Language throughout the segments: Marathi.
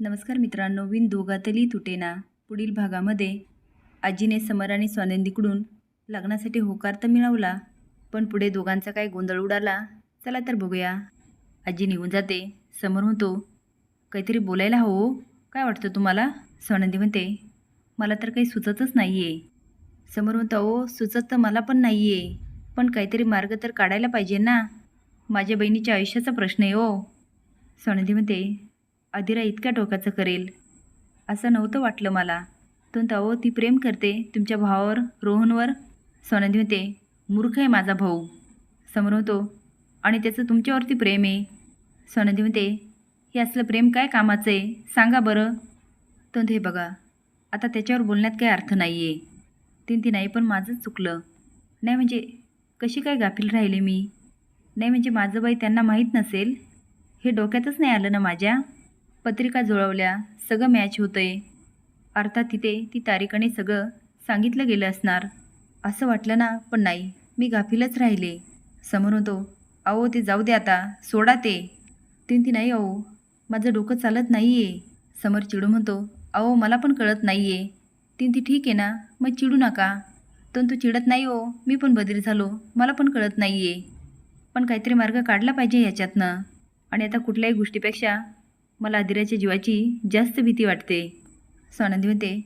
नमस्कार मित्रांनो विन दोघातली तुटेना पुढील भागामध्ये आजीने समर आणि स्वानंदीकडून लग्नासाठी होकार तर मिळवला पण पुढे दोघांचा काय गोंधळ उडाला. चला तर बघूया. आजी निघून जाते. समोर म्हणतो काहीतरी बोलायला हो. काय वाटतं तुम्हाला? स्वानंदी म्हणते मला तर काही सुचतच नाही आहे समोर म्हणतो हो सुचत तर मला पण नाही आहे पण काहीतरी मार्ग तर काढायला पाहिजे ना. माझ्या बहिणीच्या आयुष्याचा प्रश्न आहे हो. स्वानंदी म्हणते अधिरा इतक्या टोकाचं करेल. असं नव्हतं वाटलं मला. पण अहो ती प्रेम करते तुमच्या भावावर रोहनवर? सोनंदी होते मूर्ख आहे माझा भाऊ. समोर होतो आणि त्याचं तुमच्यावरती प्रेम आहे. सोनंदी म्हणते हे असलं प्रेम काय कामाचं आहे? सांगा बरं. तो हे बघा आता त्याच्यावर बोलण्यात काही अर्थ नाही आहे तीन ती नाही पण माझंच चुकलं. नाही म्हणजे कशी काय गाफील राहिले मी? नाही म्हणजे माझं बाई त्यांना माहीत नसेल? हे डोक्यातच नाही आलं ना माझ्या? पत्रिका जुळवल्या सगळं मॅच होतं आहे अर्थात तिथे ती तारीखाने सगळं सांगितलं गेलं असणार. असं वाटलं ना पण नाही मी गाफीलच राहिले. समोर होतो अहो ते जाऊ दे आता सोडा ते. तीन ती नाही अहो माझं डोकं चालत नाही आहे समोर चिडू म्हणतो अहो मला पण कळत नाही आहे तीन ती ठीक आहे ना मग चिडू नका. तो तू चिडत नाही हो मी पण बदली झालो मला पण कळत नाही आहे पण काहीतरी मार्ग काढला पाहिजे ह्याच्यातनं आणि आता कुठल्याही गोष्टीपेक्षा मला आदिराच्या जीवाची जास्त भीती वाटते. स्वानंदी म्हणते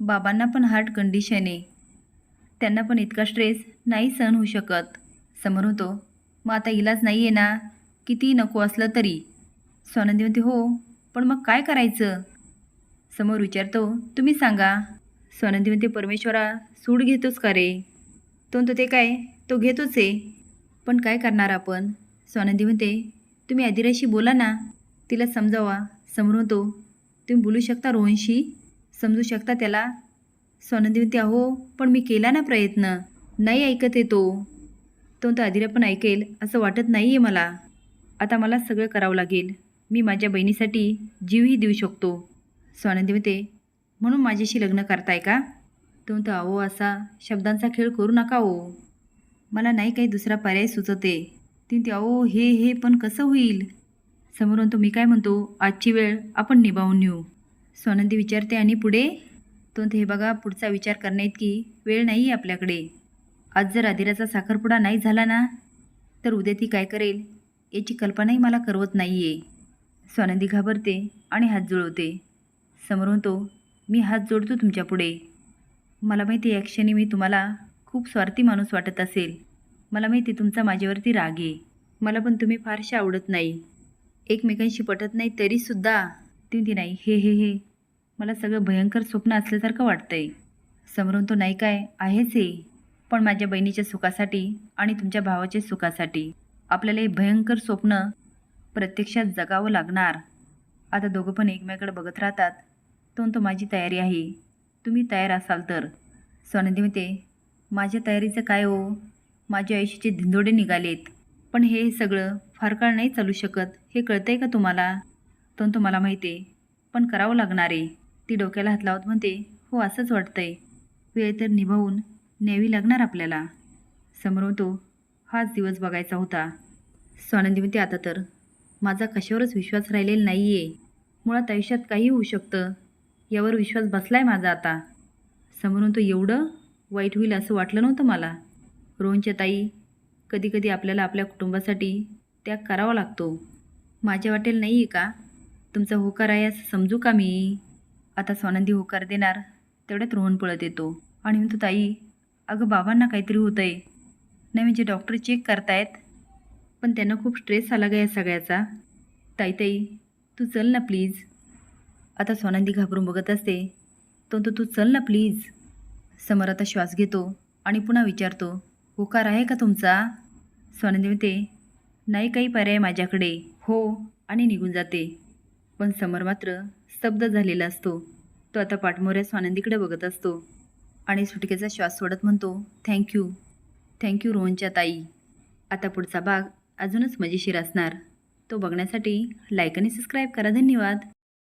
बाबांना पण हार्ट कंडिशन आहे. त्यांना पण इतका स्ट्रेस नाही सहन होऊ शकत. समोर होतो मग आता इलाज नाही आहे ना? किती नको असलं तरी. स्वानंदी म्हणते हो पण मग काय करायचं? समोर विचारतो तुम्ही सांगा. स्वानंदी म्हणते परमेश्वरा सूड घेतोच का रे? तो म्हणतो ते काय? तो घेतोच आहे. पण काय करणार आपण? स्वानंदी म्हणते तुम्ही आदिराशी बोला ना. तिला समजावा समोर तुम्ही बोलू शकता रोहनशी? समजू शकता त्याला. स्वानंदी म्हणते अहो पण मी केला ना प्रयत्न. नाही ऐकत आहे तो. तो तर आदिरा पण ऐकेल असं वाटत नाही आहे मला. आता मला सगळं करावं लागेल. मी माझ्या बहिणीसाठी जीवही देऊ शकतो. स्वानंदी म्हणते म्हणून माझ्याशी लग्न करताय का? तो तर अहो असा शब्दांचा खेळ करू नका हो. मला नाही काही दुसरा पर्याय सुचते ती ते अहो हे हे पण कसं होईल? समोरून तुम्ही मी काय म्हणतो? आजची वेळ आपण निभावून नेऊ. स्वानंदी विचारते आणि पुढे? तो हे बघा पुढचा विचार करण्याइतकी वेळ नाही आहे आपल्याकडे. आज जर आदिराचा साखरपुडा नाही झाला ना तर उद्या ती काय करेल? याची कल्पनाही मला करवत नाही आहे स्वानंदी घाबरते आणि हात जुळवते. समोर म्हणतो मी हात जोडतो तुमच्यापुढे मला माहिती या क्षणी मी तुम्हाला खूप स्वार्थी माणूस वाटत असेल. मला माहिती तुमचा माझ्यावरती राग आहे. मला पण तुम्ही फारसे आवडत नाही. एकमेकांशी पटत नाही तरीसुद्धा ती ती नाही हे हे हे मला सगळं भयंकर स्वप्न असल्यासारखं वाटतंय. समोरून तो नाही काय आहेच हे पण माझ्या बहिणीच्या सुखासाठी आणि तुमच्या भावाच्या सुखासाठी आपल्याला हे भयंकर स्वप्न प्रत्यक्षात जगावं लागणार. आता दोघं पण एकमेकडे बघत राहतात. तो तो माझी तयारी आहे. तुम्ही तयार असाल तर. स्वानंदी म्हणते माझ्या तयारीचं काय हो? माझ्या आयुष्याचे धिंदोडे निघालेत. पण हे सगळं फार काळ नाही चालू शकत. हे कळतंय का तुम्हाला? पण तुम्हाला माहिती आहे पण करावं लागणार आहे. ती डोक्याला हात लावत म्हणते हो असंच वाटतंय. वेळ तर निभावून न्यावी लागणार आपल्याला. समोर तो हाच दिवस बघायचा होता. स्वानंदी म्हणते आता तर. माझा कशावरच विश्वास राहिलेला नाही आहे मुळात आयुष्यात काही होऊ शकतं. यावर विश्वास बसलाय माझा आता. समोरून तो एवढं? वाईट होईल असं वाटलं नव्हतं मला? रोहनच्या ताई कधीकधी आपल्याला आपल्या कुटुंबासाठी त्याग करावा लागतो. माझ्या वाटेल नाही आहे का? तुमचा होकार आहे असं समजू का मी? आता स्वानंदी होकार देणार तेवढ्यात रोहन पळत येतो आणि म्हणतो ताई अगं बाबांना काहीतरी होतं आहे नाही म्हणजे डॉक्टर चेक करतायत पण त्यांना खूप स्ट्रेस आला गा या सगळ्याचा. ताई ताई तू चल ना प्लीज आता स्वानंदी घाबरून बघत असते. तो तो तू चल ना प्लीज समोर आता श्वास घेतो आणि पुन्हा विचारतो होकार आहे का तुमचा? स्वानंदी म्हणते नाही काही पर्याय माझ्याकडे. हो आणि निघून जाते. पण समोर मात्र स्तब्ध झालेला असतो. तो आता पाठमोऱ्या स्वानंदीकडे बघत असतो. आणि सुटकेचा श्वास सोडत म्हणतो थँक्यू थँक्यू रोहनच्या ताई. आता पुढचा भाग अजूनच मजेशीर असणार. तो बघण्यासाठी लाईक आणि सबस्क्राईब करा. धन्यवाद.